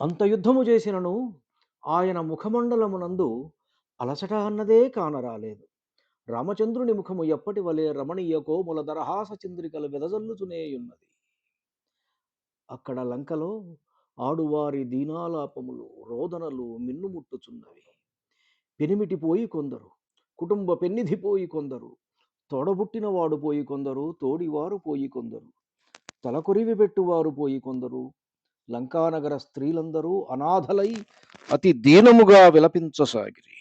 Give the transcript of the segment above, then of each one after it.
అంత యుద్ధము చేసినను ఆయన ముఖమండలమునందు అలసట అన్నదే కానరాలేదు. రామచంద్రుని ముఖము ఎప్పటి వలె రమణీయ కోముల దరహాస చంద్రికలు వెదజల్లుచునేయున్నది. అక్కడ లంకలో ఆడువారి దీనాలాపములు రోదనలు మిన్నుముట్టుచున్నవి. పెనిమిటిపోయి కొందరు కుటుంబ పెన్నిధి పోయి కొందరు తోడబుట్టినవాడు పోయి కొందరు తోడివారు పోయి కొందరు తలకొరివి పెట్టువారు పోయి కొందరు లంకానగర స్త్రీలందరూ అనాథలై అతి దీనముగా విలపించసాగిరి.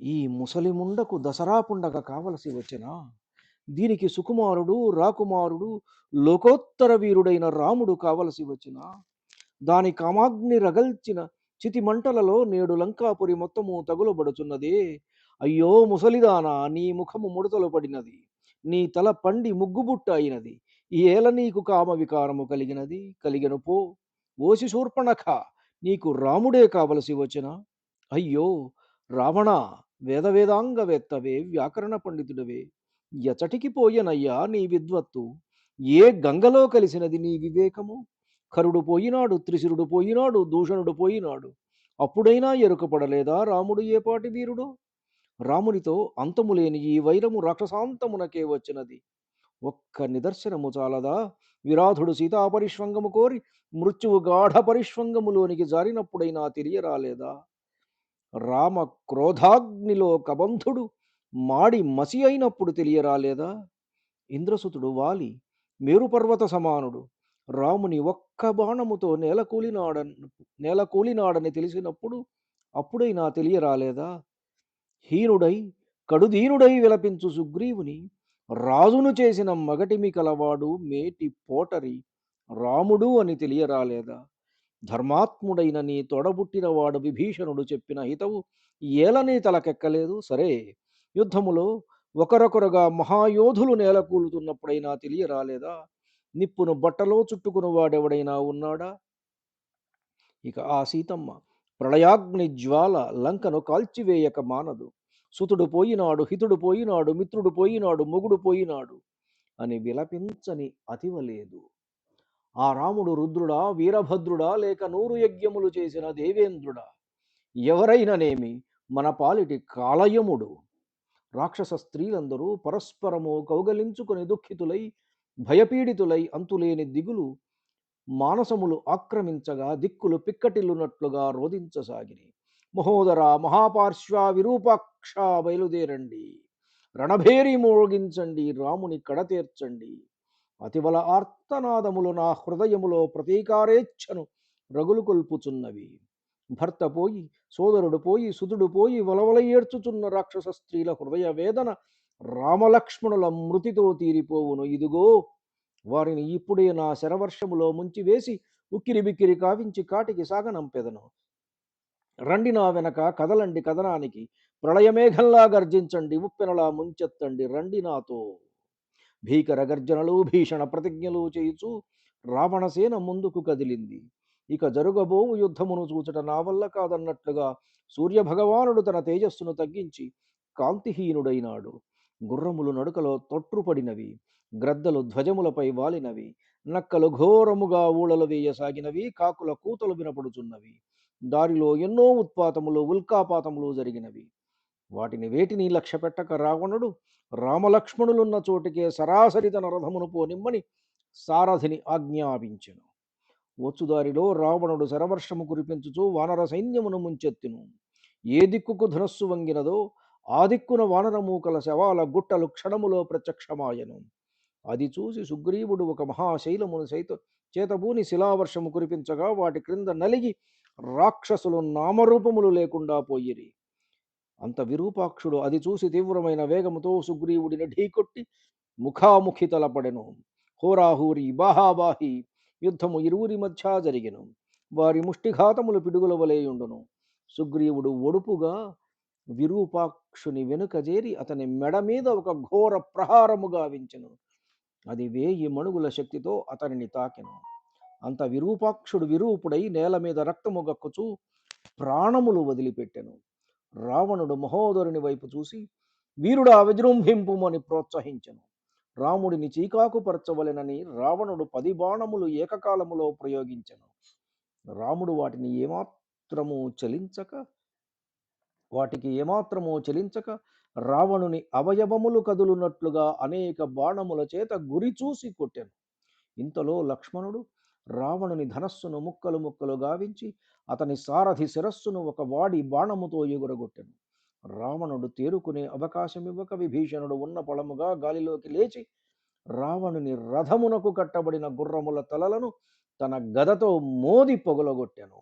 ఈ ముసలిముండకు దసరా పుండగ కావలసి వచ్చిన దీనికి సుకుమారుడు రాకుమారుడు లోకోత్తర వీరుడైన రాముడు కావలసి వచ్చిన దాని కామాగ్ని రగల్చిన చితి మంటలలో నేడు లంకాపురి మొత్తము తగులబడుచున్నదే. అయ్యో ముసలిదానా నీ ముఖము ముడతలు పడినది నీ తల పండి ముగ్గుబుట్ట అయినది. ఈ ఏల నీకు కామ వికారము కలిగినది కలిగను పో. ఓసి శూర్పణఖ నీకు రాముడే కావలసి వచ్చిన. అయ్యో! రావణ వేద వేదాంగవేత్తవే వ్యాకరణ పండితుడవే. ఎచటికి పోయనయ్యా నీ విద్వత్తు. ఏ గంగలో కలిసినది నీ వివేకము? కరుడు పోయినాడు త్రిశిరుడు పోయినాడు దూషణుడు పోయినాడు. అప్పుడైనా ఎరుకపడలేదా రాముడు ఏపాటి వీరుడు? రామునితో అంతము లేని ఈ వైరము రాక్షసాంతమునకే వచ్చినది. ఒక్క నిదర్శనము చాలదా? విరాధుడు సీతాపరిష్వంగము కోరి మృత్యువు గాఢ పరిష్వంగములోనికి జారినప్పుడైనా తెలియరాలేదా? రామ క్రోధాగ్నిలో కబంధుడు మాడి మసి అయినప్పుడు తెలియరాలేదా? ఇంద్రసుతుడు వాలి మేరుపర్వత సమానుడు రాముని ఒక్క బాణముతో నేలకూలినాడ నేలకూలినాడని తెలిసినప్పుడు అప్పుడైనా తెలియరాలేదా? హీనుడై కడుదీనుడై విలపించు సుగ్రీవుని రాజును చేసిన మగటిమి కలవాడు మేటి పోటరి రాముడు అని తెలియరాలేదా? ధర్మాత్ముడైన నీ తొడబుట్టినవాడు విభీషణుడు చెప్పిన హితవు ఏలని తలకెక్కలేదు? సరే యుద్ధములో ఒకరొకరుగా మహాయోధులు నేలకూలుతున్నప్పుడైనా తెలియరాలేదా? నిప్పును బట్టలో చుట్టుకుని వాడెవడైనా ఉన్నాడా? ఇక ఆ సీతమ్మ ప్రళయాగ్ని జ్వాల లంకను కాల్చివేయక మానదు. సుతుడు పోయినాడు హితుడు పోయినాడు మిత్రుడు పోయినాడు మొగుడు పోయినాడు అని విలపించని అతివలేదు ఆ రాముడు రుద్రుడా వీరభద్రుడా లేక నూరు యజ్ఞములు చేసిన దేవేంద్రుడా? ఎవరైననేమి మన పాలిటి కాలయముడు. రాక్షస స్త్రీలందరూ పరస్పరము కౌగలించుకుని దుఃఖితులై భయపీడితులై అంతులేని దిగులు మానసములు ఆక్రమించగా దిక్కులు పిక్కటిల్లునట్లుగా రోధించసాగినాయి మహోదర మహాపార్శ్వ విరూపాక్ష బయలుదేరండి. రణభేరి మోగించండి రాముని కడతీర్చండి అతివల ఆర్తనాదములు నా హృదయములో ప్రతీకారేచ్ఛను రగులు కొల్పుచున్నవి. భర్త పోయి సోదరుడు పోయి సుతుడు పోయి వలవల ఏడ్చుచున్న రాక్షస స్త్రీల హృదయ వేదన రామలక్ష్మణుల మృతితో తీరిపోవును. ఇదిగో వారిని ఇప్పుడే నా శరవర్షములో ముంచివేసి ఉక్కిరి బిక్కిరి కావించి కాటికి సాగనంపెదను. రండి నా వెనక కదలండి కదనానికి. ప్రళయమేఘంలా గర్జించండి ఉప్పెనలా ముంచెత్తండి రండి నాతో. భీకర గర్జనలు భీషణ ప్రతిజ్ఞలు చేయుచు రావణసేన ముందుకు కదిలింది. ఇక జరుగబోవు యుద్ధమును చూచట నా వల్ల కాదన్నట్లుగా సూర్యభగవానుడు తన తేజస్సును తగ్గించి కాంతిహీనుడైనాడు. గుర్రములు నడుకలో తొట్రుపడినవి గ్రద్దలు ధ్వజములపై వాలినవి నక్కలు ఘోరముగా ఊళలు వేయసాగినవి కాకుల కూతలు వినపడుచున్నవి. దారిలో ఎన్నో ఉత్పాతములు ఉల్కాపాతములు జరిగినవి. వాటిని వేటిని లక్ష్యపెట్టక రావణుడు రామలక్ష్మణులున్న చోటికే సరాసరి తన రథమును పోనిమ్మని సారథిని ఆజ్ఞాపించెను. వచ్చుదారిలో రావణుడు శరవర్షము కురిపించుచు వానర సైన్యమును ముంచెత్తును. ఏ దిక్కుకు ధనస్సు వంగినదో ఆ దిక్కున వానరమూకల శవాల గుట్టలు క్షణములో ప్రత్యక్షమాయను. అది చూసి సుగ్రీవుడు ఒక మహాశైలమును సైతం చేతబూని శిలావర్షము కురిపించగా వాటి క్రింద నలిగి రాక్షసులు నామరూపములు లేకుండా పోయిరి. అంత విరూపాక్షుడు అది చూసి తీవ్రమైన వేగముతో సుగ్రీవుడిని ఢీకొట్టి ముఖాముఖి తలపడెను. హోరాహూరి బాహాబాహి యుద్ధము ఇరువురి మధ్య జరిగెను. వారి ముష్టిఘాతములు పిడుగుల వలెయుండును సుగ్రీవుడు ఒడుపుగా విరూపాక్షుని వెనుక చేరి అతని మెడ మీద ఒక ఘోర ప్రహారము గావించెను. అది వేయి మణుగుల శక్తితో అతనిని తాకెను. అంత విరూపాక్షుడు విరూపుడై నేల మీద రక్తము గక్కుచూ ప్రాణములు వదిలిపెట్టెను. రావణుడు మహోదరుని వైపు చూసి వీరుడా విజృంభింపుమని ప్రోత్సహించెను. రాముడిని చీకాకు పరచవలెనని రావణుడు పది బాణములు ఏకకాలములో ప్రయోగించెను. రాముడు వాటిని ఏమాత్రము చలించక వాటికి ఏమాత్రము చలించక రావణుని అవయవములు కదులునట్లుగా అనేక బాణముల చేత గురి చూసి కొట్టెను. ఇంతలో లక్ష్మణుడు రావణుని ధనస్సును ముక్కలు ముక్కలు గావించి అతని సారథి శిరస్సును ఒక వాడి బాణముతో ఎగురగొట్టెను. రావణుడు తేరుకునే అవకాశం ఇవ్వక విభీషణుడు ఉన్న పొలముగా గాలిలోకి లేచి రావణుని రథమునకు కట్టబడిన గుర్రముల తలలను తన గదతో మోది పొగలగొట్టెను.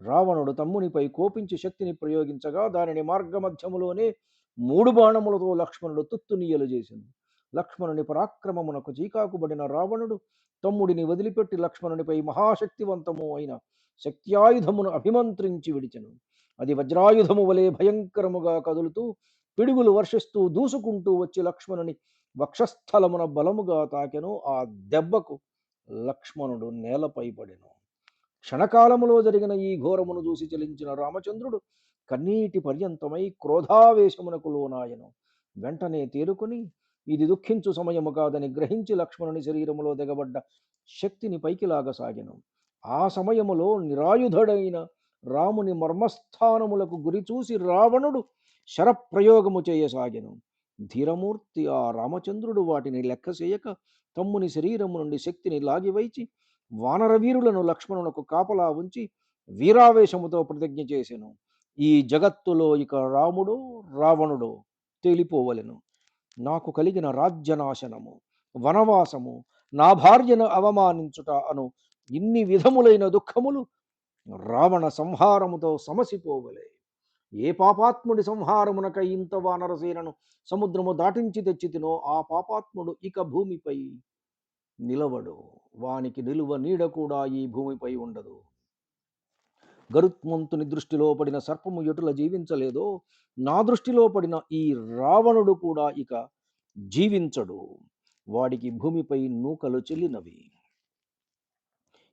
రావణుడు తమ్మునిపై కోపించి శక్తిని ప్రయోగించగా దానిని మార్గమధ్యములోనే మూడు బాణములతో లక్ష్మణుడు తుత్తునీయలు చేసింది లక్ష్మణుని పరాక్రమమునకు చీకాకుబడిన రావణుడు తమ్ముడిని వదిలిపెట్టి లక్ష్మణునిపై మహాశక్తివంతము అయిన శక్త్యాయుధమును అభిమంత్రించి విడిచెను. అది వజ్రాయుధము వలె భయంకరముగా కదులుతూ పిడుగులు వర్షిస్తూ దూసుకుంటూ వచ్చి లక్ష్మణుని వక్షస్థలమున బలముగా తాకెను. ఆ దెబ్బకు లక్ష్మణుడు నేలపై పడెను. క్షణకాలములో జరిగిన ఈ ఘోరమును చూసి చలించిన రామచంద్రుడు కన్నీటి పర్యంతమై క్రోధావేశమునకు లోనాయను. వెంటనే తేరుకొని ఇది దుఃఖించు సమయము కాదని గ్రహించి లక్ష్మణుని శరీరములో దిగబడ్డ శక్తిని పైకి లాగసాగెను ఆ సమయములో నిరాయుధుడైన రాముని మర్మస్థానములకు గురి చూసి రావణుడు శరప్రయోగము చేయసాగెను ధీరమూర్తి ఆ రామచంద్రుడు వాటిని లెక్కసేయక తమ్ముని శరీరము నుండి శక్తిని లాగివైచి వానరవీరులను లక్ష్మణునకు కాపలా ఉంచి వీరావేశముతో ప్రతిజ్ఞ చేసెను. ఈ జగత్తులో ఇక రాముడో రావణుడో తేలిపోవలెను. నాకు కలిగిన రాజ్యనాశనము వనవాసము నా భార్యను అవమానించుట అను ఇన్ని విధములైన దుఃఖములు రావణ సంహారముతో సమసిపోవలే. ఏ పాపాత్ముడి సంహారమునకై ఇంత వానరసేనను సముద్రము దాటించి తెచ్చితినో ఆ పాపాత్ముడు ఇక భూమిపై నిలవడు. వానికి నిలువ నీడ కూడా ఈ భూమిపై ఉండదు. గరుత్మంతుని దృష్టిలో పడిన సర్పము ఎటుల జీవించలేదో నా దృష్టిలో పడిన ఈ రావణుడు కూడా ఇక జీవించడు. వాడికి భూమిపై నూకలు చెల్లినవి.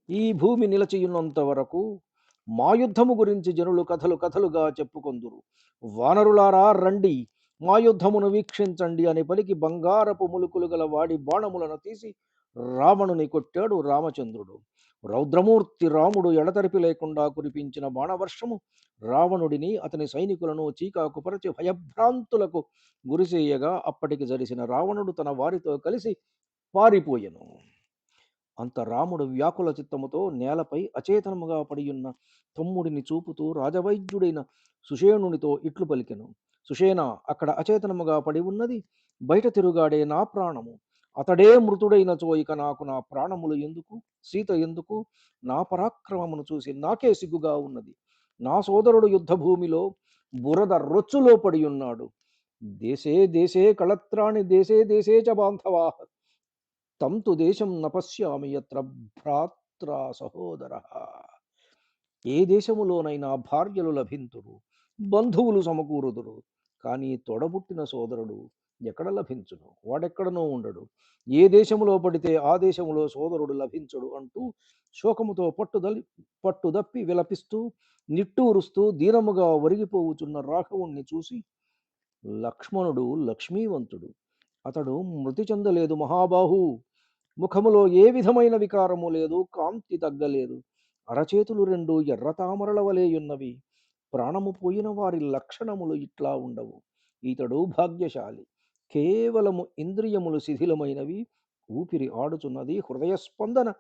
ఈ భూమి నిలచియున్నంత వరకు మా యుద్ధము గురించి జనులు కథలు కథలుగా చెప్పుకొందురు. వానరులారా రండి. మా యుద్ధమును వీక్షించండి అని పలికి బంగారపు ములుకులు గల వాడి బాణములను తీసి రావణుని కొట్టాడు రామచంద్రుడు. రౌద్రమూర్తి రాముడు ఎడతెరిపి లేకుండా కురిపించిన బాణవర్షము రావణుడిని అతని సైనికులను చీకాకుపరచి భయభ్రాంతులకు గురిసేయగా అప్పటికి జరిసిన రావణుడు తన వారితో కలిసి పారిపోయెను. అంత రాముడు వ్యాకుల చిత్తముతో నేలపై అచేతనముగా పడియున్న తమ్ముడిని చూపుతూ రాజవైద్యుడైన సుషేణునితో ఇట్లు పలికెను. సుషేణ అక్కడ అచేతనముగా పడి ఉన్నది బయట తిరుగాడే నా ప్రాణము. అతడే మృతుడైన ఇక నాకు నా ప్రాణములు ఎందుకు? సీత ఎందుకు? నా పరాక్రమమును చూసి నాకే సిగ్గుగా ఉన్నది. నా సోదరుడు యుద్ధభూమిలో బురద రొచ్చులో పడి ఉన్నాడు. దేశే దేశే కళత్రాణి దేశే దేశే చ బాంధవా! తంతు దేశం నపశ్యామి యత్ర భ్రాత్ర సహోదర! ఏ దేశములోనైనా భార్యలు లభింతురు బంధువులు సమకూరుదురు. కానీ తొడబుట్టిన సోదరుడు ఎక్కడ లభించును? వాడెక్కడనో ఉండడు. ఏ దేశములో పడితే ఆ దేశములో సోదరుడు లభించడు అంటూ శోకముతో పట్టుదలి పట్టుదప్పి విలపిస్తూ నిట్టూరుస్తూ దీనముగా ఒరిగిపోవుచున్న రాఘవుణ్ణి చూసి లక్ష్మణుడు లక్ష్మీవంతుడు. అతడు మృతి చెందలేదు మహాబాహు. ముఖములో ఏ విధమైన వికారము లేదు కాంతి తగ్గలేదు. అరచేతులు రెండు ఎర్ర తామరల వలేయున్నవి ప్రాణము పోయిన వారి లక్షణములు ఇట్లా ఉండవు. ఇతడు భాగ్యశాలి. కేవలము ఇంద్రియములు శిథిలమైనవి. ఊపిరి ఆడుచున్నది హృదయ స్పందన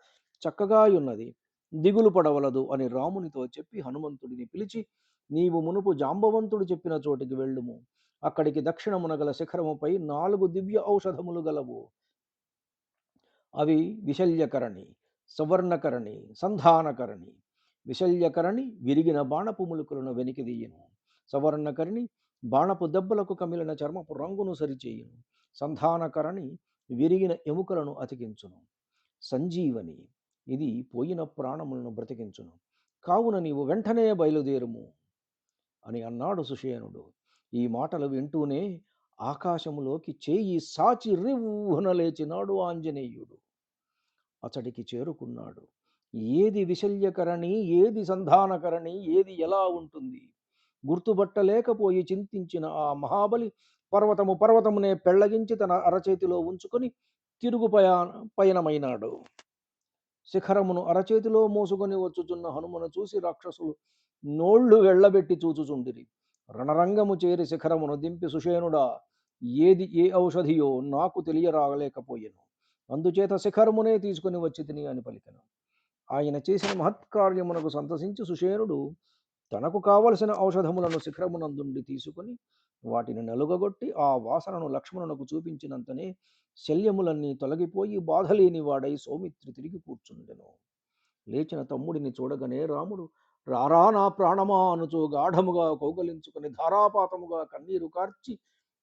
చక్కగా ఉన్నది. దిగులు పడవలదు అని రామునితో చెప్పి హనుమంతుడిని పిలిచి నీవు మునుపు జాంబవంతుడు చెప్పిన చోటికి వెళ్ళుము. అక్కడికి దక్షిణమున గల శిఖరముపై నాలుగు దివ్య ఔషధములు గలవు. అవి విశల్యకరణి సవర్ణకరణి సంధానకరణి. విశల్యకరణి విరిగిన బాణపు ములుకులను వెనికిదీయను సవర్ణకరణి బాణపు దెబ్బలకు కమిలిన చర్మపు రంగును సరిచేయును. సంధానకరణి విరిగిన ఎముకలను అతికించును. సంజీవని ఇది పోయిన ప్రాణములను బ్రతికించును. కావున నీవు వెంటనే బయలుదేరుము అని అన్నాడు సుషేనుడు. ఈ మాటలు వింటూనే ఆకాశములోకి చేయి సాచి రివ్వున లేచినాడు ఆంజనేయుడు. అతడికి చేరుకున్నాడు. ఏది విశల్యకరణి ఏది సంధానకరణి ఏది ఎలా ఉంటుంది? గుర్తుపట్టలేకపోయి చింతించిన ఆ మహాబలి పర్వతము పర్వతమునే పెళ్ళగించి తన అరచేతిలో ఉంచుకొని తిరుగు పయా పయనమైనాడు. శిఖరమును అరచేతిలో మోసుకొని వచ్చుచున్న హనుమను చూసి రాక్షసులు నోళ్ళు వెళ్ళబెట్టి చూచుచుండిరి. రణరంగము చేరి శిఖరమును దింపి సుషేనుడా ఏది ఏ ఔషధియో నాకు తెలియరాగలేకపోయెను. అందుచేత శిఖరమునే తీసుకుని వచ్చి తిని అని పలికెను. ఆయన చేసిన మహత్కార్యమునకు సంతసించి సుషేనుడు తనకు కావలసిన ఔషధములను శిఖరమునందుండి తీసుకుని వాటిని నలుగగొట్టి ఆ వాసనను లక్ష్మణునకు చూపించినంతనే శల్యములన్నీ తొలగిపోయి బాధలేని వాడై సౌమిత్రి తిరిగి కూర్చుండెను. లేచిన తమ్ముడిని చూడగనే రాముడు రారా నా ప్రాణమా? అనుచు గాఢముగా కౌగలించుకుని ధారాపాతముగా కన్నీరు కార్చి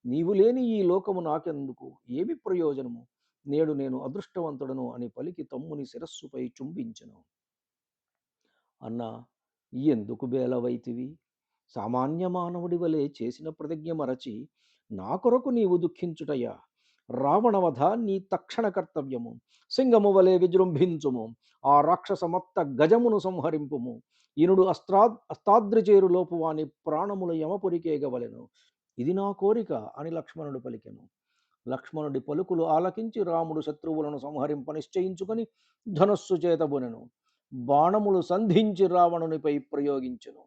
నీవు లేని ఈ లోకము నాకెందుకు? ఏమి ప్రయోజనము? నేడు నేను అదృష్టవంతుడను అని పలికి తమ్ముని శిరస్సుపై చుంబించను. అన్నా ఎందుకు బేలవైతివి? సామాన్య మానవుడి వలె చేసిన ప్రతిజ్ఞ మరచి నా కొరకు నీవు దుఃఖించుటయా? రావణవధ నీ తక్షణ కర్తవ్యము. సింగము వలె విజృంభించుము. ఆ రాక్షసమత్త గజమును సంహరింపుము. ఇనుడు అస్త్రా అస్తాద్రిచేరు లోపు వాని ప్రాణములు యమపురికేగవలెను. ఇది నా కోరిక అని లక్ష్మణుడు పలికెను. లక్ష్మణుడి పలుకులు ఆలకించి రాముడు శత్రువులను సంహరింప నిశ్చయించుకొని ధనస్సు చేతబునెను బాణములు సంధించి రావణునిపై ప్రయోగించెను.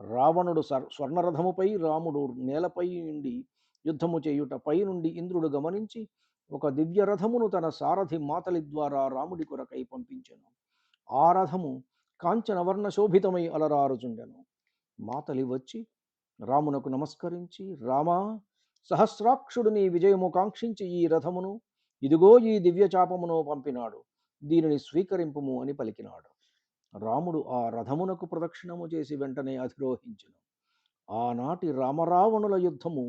రావణుడు స్వర్ణరథముపై రాముడు నేలపై నుండి యుద్ధము చేయుటపై నుండి ఇంద్రుడు గమనించి ఒక దివ్య రథమును తన సారథి మాతలి ద్వారా రాముడి కొరకై పంపించెను. ఆ రథము కాంచనవర్ణ శోభితమై అలరారుచుండెను. మాతలి వచ్చి రామునకు నమస్కరించి రామా సహస్రాక్షుడు నీ విజయము కాంక్షించి ఈ రథమును ఇదిగో ఈ దివ్యచాపమును పంపినాడు. దీనిని స్వీకరింపుము అని పలికినాడు. రాముడు ఆ రథమునకు ప్రదక్షిణము చేసి వెంటనే అధిరోహించెను. ఆనాటి రామరావణుల యుద్ధము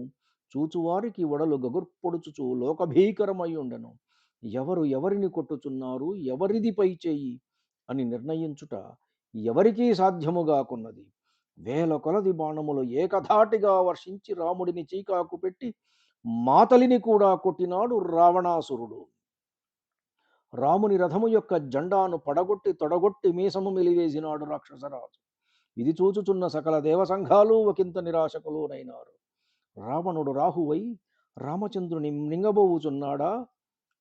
చూచువారికి వడలు గగుర్పొడుచుచు లోకభీకరమై ఉండెను ఎవరు ఎవరిని కొట్టుచున్నారు ఎవరిది పై చేయి అని నిర్ణయించుట ఎవరికీ సాధ్యముగాకున్నది వేల కొలది బాణములు ఏకధాటిగా వర్షించి రాముడిని చీకాకు పెట్టి మాతలిని కూడా కొట్టినాడు రావణాసురుడు. రాముని రథము యొక్క జెండాను పడగొట్టి తొడగొట్టి మీసము మిలివేసినాడు రాక్షసరాజు. ఇది చూచుచున్న సకల దేవసంఘాలు ఒకంత నిరాశకులోనైనారు. రావణుడు రాహువై రామచంద్రుని నింగబోవుచున్నాడా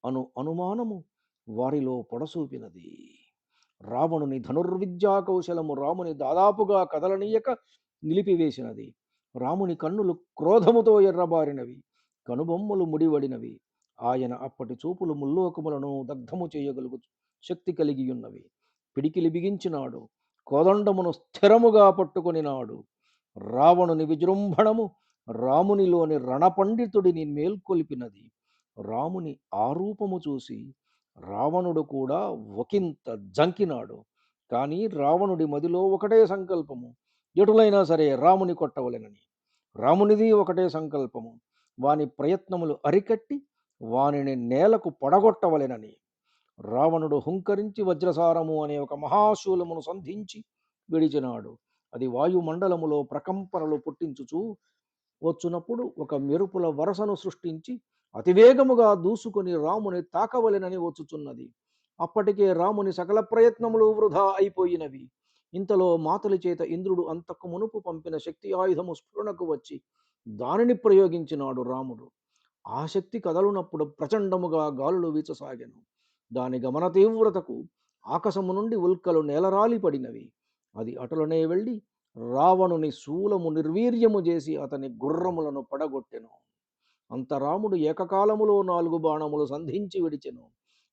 అను అనుమానము వారిలో పొడసూపినది. రావణుని ధనుర్విద్యా కౌశలము రాముని దాదాపుగా కదలనీయక నిలిపివేసినది. రాముని కన్నులు క్రోధముతో ఎర్రబారినవి. కనుబొమ్మలు ముడివడినవి. ఆయన అప్పటి చూపులు ముల్లోకములను దగ్ధము చేయగలుగు శక్తి కలిగి ఉన్నవి పిడికిలి బిగించినాడు. కోదండమును స్థిరముగా పట్టుకొనినాడు. రావణుని విజృంభణము రామునిలోని రణపండితుడిని మేల్కొల్పినది. రాముని ఆరూపము చూసి రావణుడు కూడా ఒకంత జంకినాడు. కానీ రావణుడి మదిలో ఒకటే సంకల్పము. ఎటులైనా సరే రాముని కొట్టవలెనని. రామునిది ఒకటే సంకల్పము. వాని ప్రయత్నములు అరికట్టి వానిని నేలకు పడగొట్టవలెనని. రావణుడు హుంకరించి వజ్రసారము అనే ఒక మహాశూలమును సంధించి విడిచినాడు. అది వాయుమండలములో ప్రకంపనలు పుట్టించుచు వచ్చునప్పుడు ఒక మెరుపుల వరసను సృష్టించి అతివేగముగా దూసుకొని రాముని తాకవలెనని వచ్చుచున్నది. అప్పటికే రాముని సకల ప్రయత్నములు వృధా అయిపోయినవి. ఇంతలో మాతలి చేత ఇంద్రుడు అంతకు మునుపు పంపిన శక్తి ఆయుధము స్ఫురణకు వచ్చి దానిని ప్రయోగించినాడు రాముడు. ఆ శక్తి కదలునప్పుడు ప్రచండముగా గాలులు వీచసాగాను. దాని గమన తీవ్రతకు ఆకాశము నుండి ఉల్కలు నేలరాలి పడినవి. అది అటులనే వెళ్ళి రావణుని శూలము నిర్వీర్యము చేసి అతని గుర్రములను పడగొట్టెను. అంత రాముడు ఏకకాలములో నాలుగు బాణములు సంధించి విడిచెను.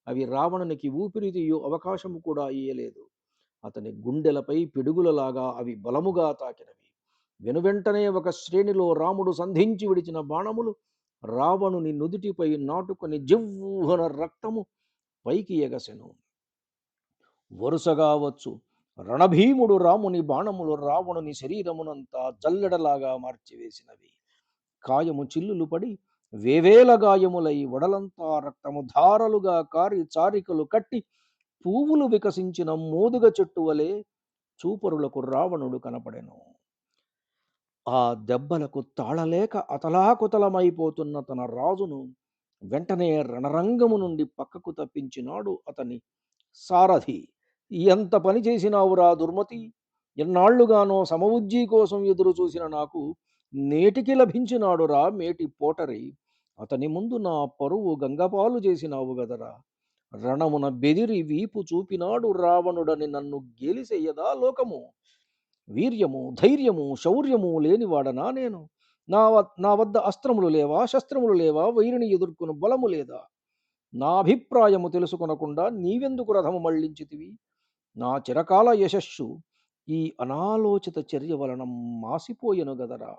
అవి రావణునికి ఊపిరి తీయు అవకాశము కూడా ఇయ్యలేదు. అతని గుండెలపై పిడుగులలాగా అవి బలముగా తాకినవి. వెనువెంటనే ఒక శ్రేణిలో రాముడు సంధించి విడిచిన బాణములు రావణుని నుదుటిపై నాటుకొని జివ్వున రక్తము పైకి ఎగసెను. వరుసగా వచ్చు. రణభీముడు రాముని బాణములు రావణుని శరీరమునంతా జల్లెడలాగా మార్చివేసినవి. కాయము చిల్లులు పడి వేవేల గాయములై వడలంతా రక్తము ధారలుగా కారి చారికలు కట్టి పువ్వులు వికసించిన మోదుగ చెట్టు వలె చూపరులకు రావణుడు కనపడెను. ఆ దెబ్బలకు తాళలేక అతలాకుతలమైపోతున్న తన రాజును వెంటనే రణరంగము నుండి పక్కకు తప్పించినాడు అతని సారథి. ఎంత పని చేసినావురా దుర్మతి? ఎన్నాళ్ళుగానో సమవుజ్జీ కోసం ఎదురు చూసిన నాకు నేటికి లభించినాడురా మేటి పోటరి. అతని ముందు నా పరువు గంగపాలు చేసినావు గదరా. రణమున బెదిరి వీపు చూపినాడు రావణుడని నన్ను గేలిసెయ్యదా లోకము? వీర్యము ధైర్యము శౌర్యము లేనివాడనా నేను? నా నా వద్ద అస్త్రములు లేవా? శస్త్రములు లేవా? వైరిని ఎదుర్కొను బలము లేదా? నా అభిప్రాయము తెలుసుకొనకుండా నీవెందుకు రథము మళ్ళించితివి నా చిరకాల యశస్సు ఈ అనాలోచిత చర్య వలన మాసిపోయెను గదరా?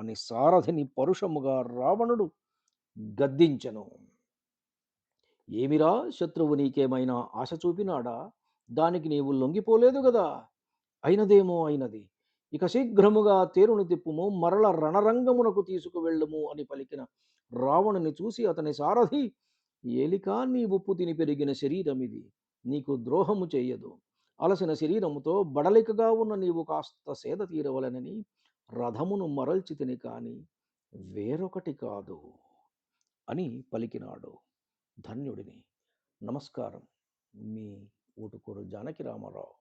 అని సారథిని పరుషముగా రావణుడు గద్దించెను. ఏమిరా? శత్రువు నీకేమైనా ఆశ చూపినాడా? దానికి నీవు లొంగిపోలేదు గదా? అయినదేమో అయినది. ఇక శీఘ్రముగా తేరుని తిప్పుము మరల రణరంగమునకు తీసుకువెళ్ళుము అని పలికిన రావణుని చూసి అతని సారథి ఏలిక నీ ఉప్పు తిని పెరిగిన శరీరం ఇది నీకు ద్రోహము చేయదు. అలసిన శరీరముతో బడలికగా ఉన్న నీవు కాస్త సేద తీరవలనని రథమును మరల్చి తిని కాని వేరొకటి కాదు అని పలికినాడు ధన్యుడిని. నమస్కారం. మీ ఊటుకూరు జానకి రామారావు.